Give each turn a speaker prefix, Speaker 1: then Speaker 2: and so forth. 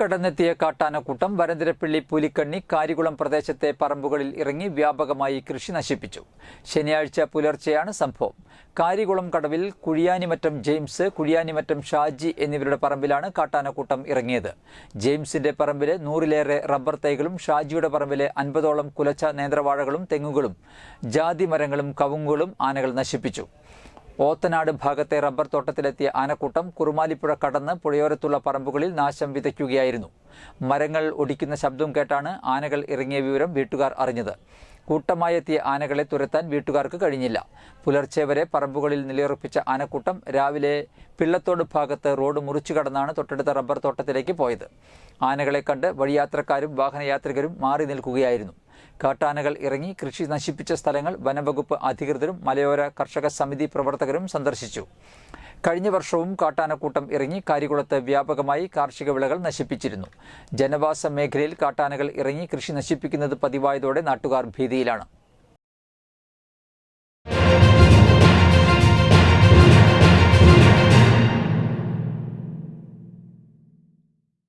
Speaker 1: കടന്നെത്തിയ കാട്ടാനക്കൂട്ടം വരന്തരപ്പള്ളി പുലിക്കണ്ണി കാരികുളം പ്രദേശത്തെ പറമ്പുകളിൽ ഇറങ്ങി വ്യാപകമായി കൃഷി നശിപ്പിച്ചു. ശനിയാഴ്ച പുലർച്ചെയാണ് സംഭവം. കാരികുളം കടവിൽ കുഴിയാനിമറ്റം ജെയിംസ് കുഴിയാനിമറ്റം ഷാജി എന്നിവരുടെ പറമ്പിലാണ് കാട്ടാനക്കൂട്ടം ഇറങ്ങിയത്. ജെയിംസിന്റെ പറമ്പിലെ നൂറിലേറെ റബ്ബർ തൈകളും ഷാജിയുടെ പറമ്പിലെ അൻപതോളം കുലച്ച നേന്ത്രവാഴകളും തെങ്ങുകളും ജാതി മരങ്ങളും കവുങ്ങുകളും ആനകൾ നശിപ്പിച്ചു. ഓത്തനാട് ഭാഗത്തെ റബ്ബർ തോട്ടത്തിലെത്തിയ ആനക്കൂട്ടം കുറുമാലിപ്പുഴ കടന്ന് പുഴയോരത്തുള്ള പറമ്പുകളിൽ നാശം വിതയ്ക്കുകയായിരുന്നു. മരങ്ങൾ ഒടിക്കുന്ന ശബ്ദം കേട്ടാണ് ആനകൾ ഇറങ്ങിയ വിവരം വീട്ടുകാർ അറിഞ്ഞത്. കൂട്ടമായെത്തിയ ആനകളെ തുരത്താൻ വീട്ടുകാർക്ക് കഴിഞ്ഞില്ല. പുലർച്ചെ വരെ പറമ്പുകളിൽ നിലയുറപ്പിച്ച ആനക്കൂട്ടം രാവിലെ പിള്ളത്തോട് ഭാഗത്ത് റോഡ് മുറിച്ചു കടന്നാണ് തൊട്ടടുത്ത റബ്ബർ തോട്ടത്തിലേക്ക് പോയത്. ആനകളെ കണ്ട് വഴിയാത്രക്കാരും വാഹനയാത്രികരും മാറി നിൽക്കുകയായിരുന്നു. കാട്ടാനകൾ ഇറങ്ങി കൃഷി നശിപ്പിച്ച സ്ഥലങ്ങൾ വനംവകുപ്പ് അധികൃതരും മലയോര കർഷക സമിതി പ്രവർത്തകരും സന്ദർശിച്ചു. കഴിഞ്ഞ വർഷവും കാട്ടാനക്കൂട്ടം ഇറങ്ങി കാരികുളത്ത് വ്യാപകമായി കാർഷിക വിളകൾ നശിപ്പിച്ചിരുന്നു. ജനവാസ മേഖലയിൽ കാട്ടാനകൾ ഇറങ്ങി കൃഷി നശിപ്പിക്കുന്നത് പതിവായതോടെ നാട്ടുകാർ ഭീതിയിലാണ്.